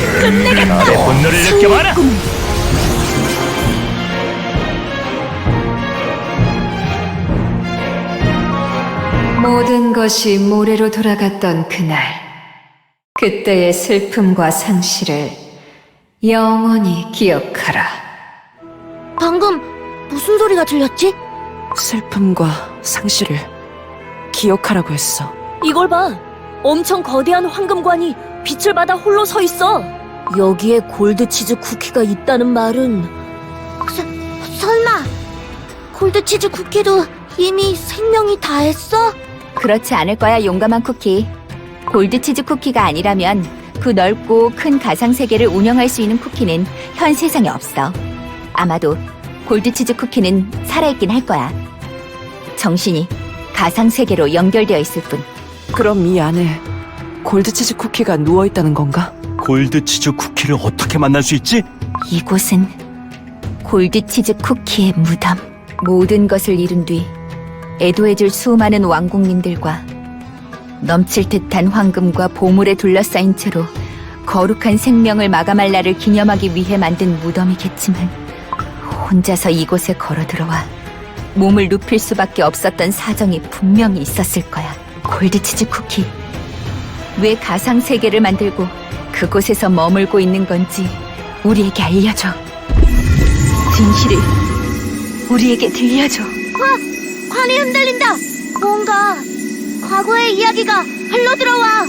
끝내겠다. 내 분노를 느껴봐라. 모든 것이 모래로 돌아갔던 그날. 그때의 슬픔과 상실을 영원히 기억하라. 방금 무슨 소리가 들렸지? 슬픔과 상실을 기억하라고 했어. 이걸 봐. 엄청 거대한 황금관이 빛을 받아 홀로 서 있어. 여기에 골드치즈 쿠키가 있다는 말은 서, 설마 골드치즈 쿠키도 이미 생명이 다했어? 그렇지 않을 거야, 용감한 쿠키. 골드치즈 쿠키가 아니라면 그 넓고 큰 가상 세계를 운영할 수 있는 쿠키는 현 세상에 없어. 아마도 골드치즈 쿠키는 살아있긴 할 거야. 정신이 가상 세계로 연결되어 있을 뿐. 그럼 이 안에 골드치즈 쿠키가 누워있다는 건가? 골드치즈 쿠키를 어떻게 만날 수 있지? 이곳은 골드치즈 쿠키의 무덤. 모든 것을 잃은 뒤 애도해줄 수많은 왕국민들과 넘칠 듯한 황금과 보물에 둘러싸인 채로 거룩한 생명을 마감할 날을 기념하기 위해 만든 무덤이겠지만 혼자서 이곳에 걸어 들어와 몸을 눕힐 수밖에 없었던 사정이 분명히 있었을 거야. 골드치즈 쿠키. 왜 가상 세계를 만들고 그곳에서 머물고 있는 건지 우리에게 알려줘. 진실을 우리에게 들려줘. 관이 흔들린다. 뭔가 과거의 이야기가 흘러 들어와.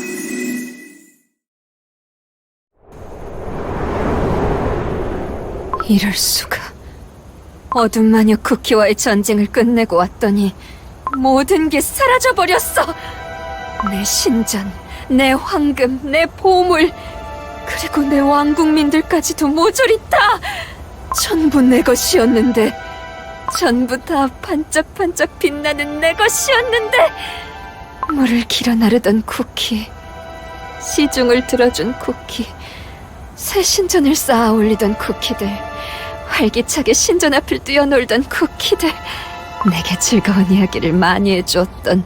이럴 수가. 어둠 마녀 쿠키와의 전쟁을 끝내고 왔더니 모든 게 사라져 버렸어. 내 신전, 내 황금, 내 보물, 그리고 내 왕국민들까지도 모조리 다 전부 내 것이었는데, 전부 다 반짝반짝 빛나는 내 것이었는데, 물을 길어 나르던 쿠키, 시중을 들어준 쿠키, 새 신전을 쌓아 올리던 쿠키들, 활기차게 신전 앞을 뛰어놀던 쿠키들, 내게 즐거운 이야기를 많이 해주었던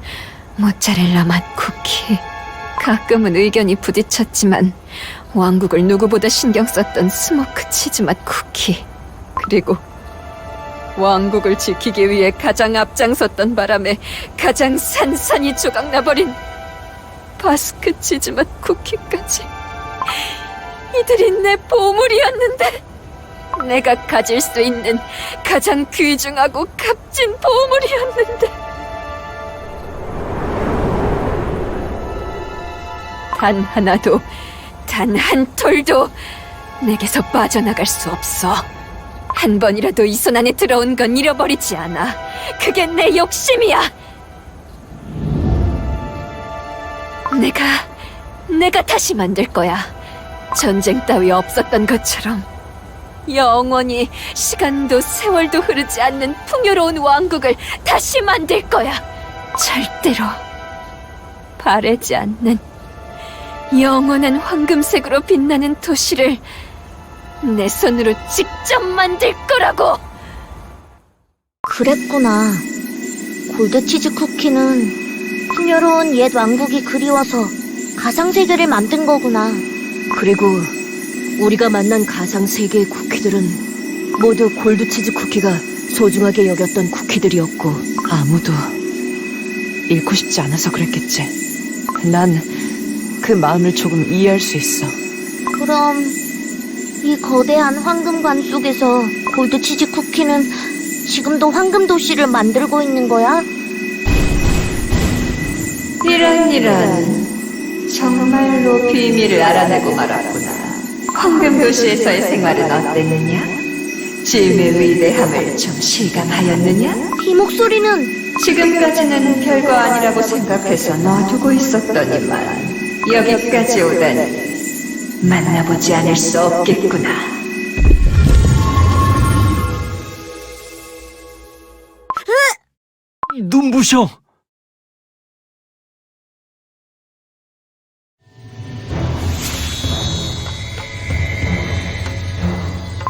모짜렐라 맛 쿠키. 가끔은 의견이 부딪혔지만 왕국을 누구보다 신경 썼던 스모크 치즈 맛 쿠키. 그리고 왕국을 지키기 위해 가장 앞장섰던 바람에 가장 산산이 조각나버린 바스크 치즈 맛 쿠키까지. 이들이 내 보물이었는데 내가 가질 수 있는 가장 귀중하고 값 진 보물이었는데. 단 하나도 단 한 톨도 내게서 빠져나갈 수 없어. 한 번이라도 이 손 안에 들어온 건 잃어버리지 않아. 그게 내 욕심이야. 내가 내가 다시 만들 거야. 전쟁 따위 없었던 것처럼 영원히 시간도 세월도 흐르지 않는 풍요로운 왕국을 다시 만들 거야. 절대로 바래지 않는 영원한 황금색으로 빛나는 도시를 내 손으로 직접 만들 거라고. 그랬구나. 골드치즈 쿠키는 풍요로운 옛 왕국이 그리워서 가상세계를 만든 거구나. 그리고 우리가 만난 가상세계의 쿠키들은 모두 골드치즈 쿠키가 소중하게 여겼던 쿠키들이었고 아무도 잃고 싶지 않아서 그랬겠지. 난 그 마음을 조금 이해할 수 있어. 그럼 이 거대한 황금관 속에서 골드치즈 쿠키는 지금도 황금 도시를 만들고 있는 거야? 이런 이런 정말로 비밀을 알아내고 말았구나. 황금 도시에서의 생활은 어땠느냐? 짐의 위대함을 좀 실감하였느냐? 이 목소리는 지금까지는 별거 아니라고 생각해서 놔두고 있었더니만 여기까지 오다니 만나보지 않을 수 없겠구나. 눈부셔.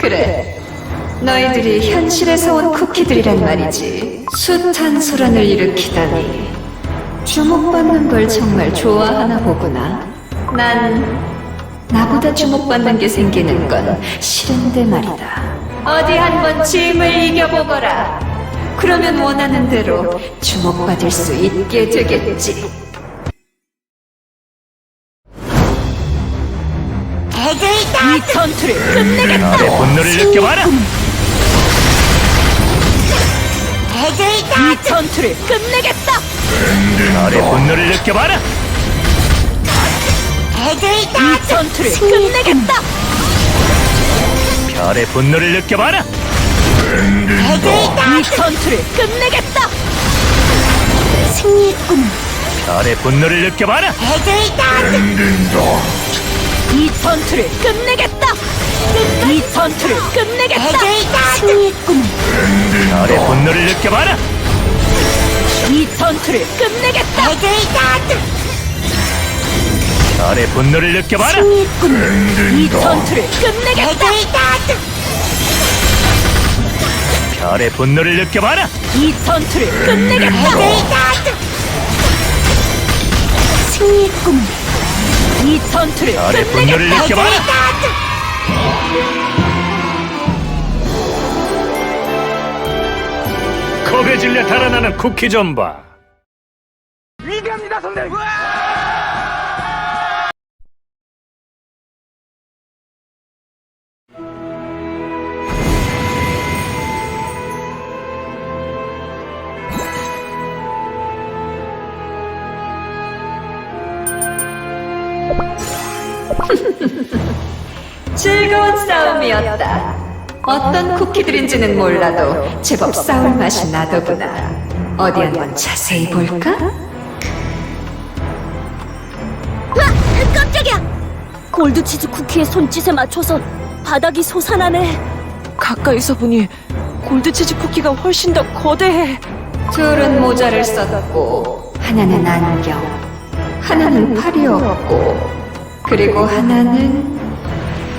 그래. 너희들이 현실에서 온 쿠키들이란 말이지. 숱한 소란을 일으키다니. 주목받는 걸 정말 좋아하나 보구나. 난 나보다 주목받는 게 생기는 건 싫은데 말이다. 어디 한번 짐을 이겨보거라. 그러면 원하는 대로 주목받을 수 있게 되겠지. 이 전투를 끝내겠다. 나의 분노를 느껴봐라. 이 전투를 끝내겠다. 나의 분노를 느껴봐라. 이 전투를 끝내겠다. 별의 분노를 느껴봐라. 이 전투를 끝내겠다. 승리했군. 별의 분노를 느껴봐라. 이 전투를 끝내겠다. 이 전투를 끝내겠다. 승리했군. 별의 분노를 느껴봐라. 이 전투를 끝내겠다. 별의 분노를 느껴봐라. 승리했군. 이 전투를 끝내겠다. 별의 분노를 느껴봐라. 이 전투를 끝내겠다. 승리했군. 이 전투를 별의 분노를 끝내겠다. 느껴봐라. 겁에 질려 달아나는 쿠키 좀 봐. 즐거운 싸움이었다. 어떤 쿠키들인지는 몰라도 제법 싸울 맛이 나더구나. 어디 한번 자세히 볼까? 아, 깜짝이야. 골드치즈 쿠키의 손짓에 맞춰서 바닥이 솟아나네. 가까이서 보니 골드치즈 쿠키가 훨씬 더 거대해. 둘은 모자를 썼고 하나는 안경, 하나는 팔이 없고 그리고 하나는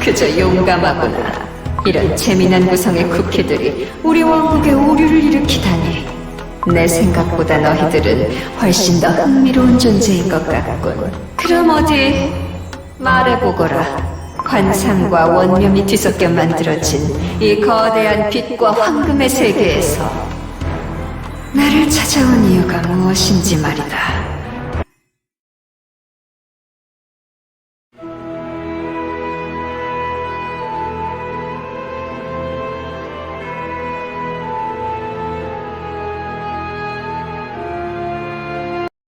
그저 용감하구나. 이런 재미난 구성의 쿠키들이 우리 왕국에 오류를 일으키다니. 내 생각보다 너희들은 훨씬 더 흥미로운 존재인 것 같군. 그럼 어디 말해보거라. 환상과 원념이 뒤섞여 만들어진 이 거대한 빛과 황금의 세계에서 나를 찾아온 이유가 무엇인지 말이다.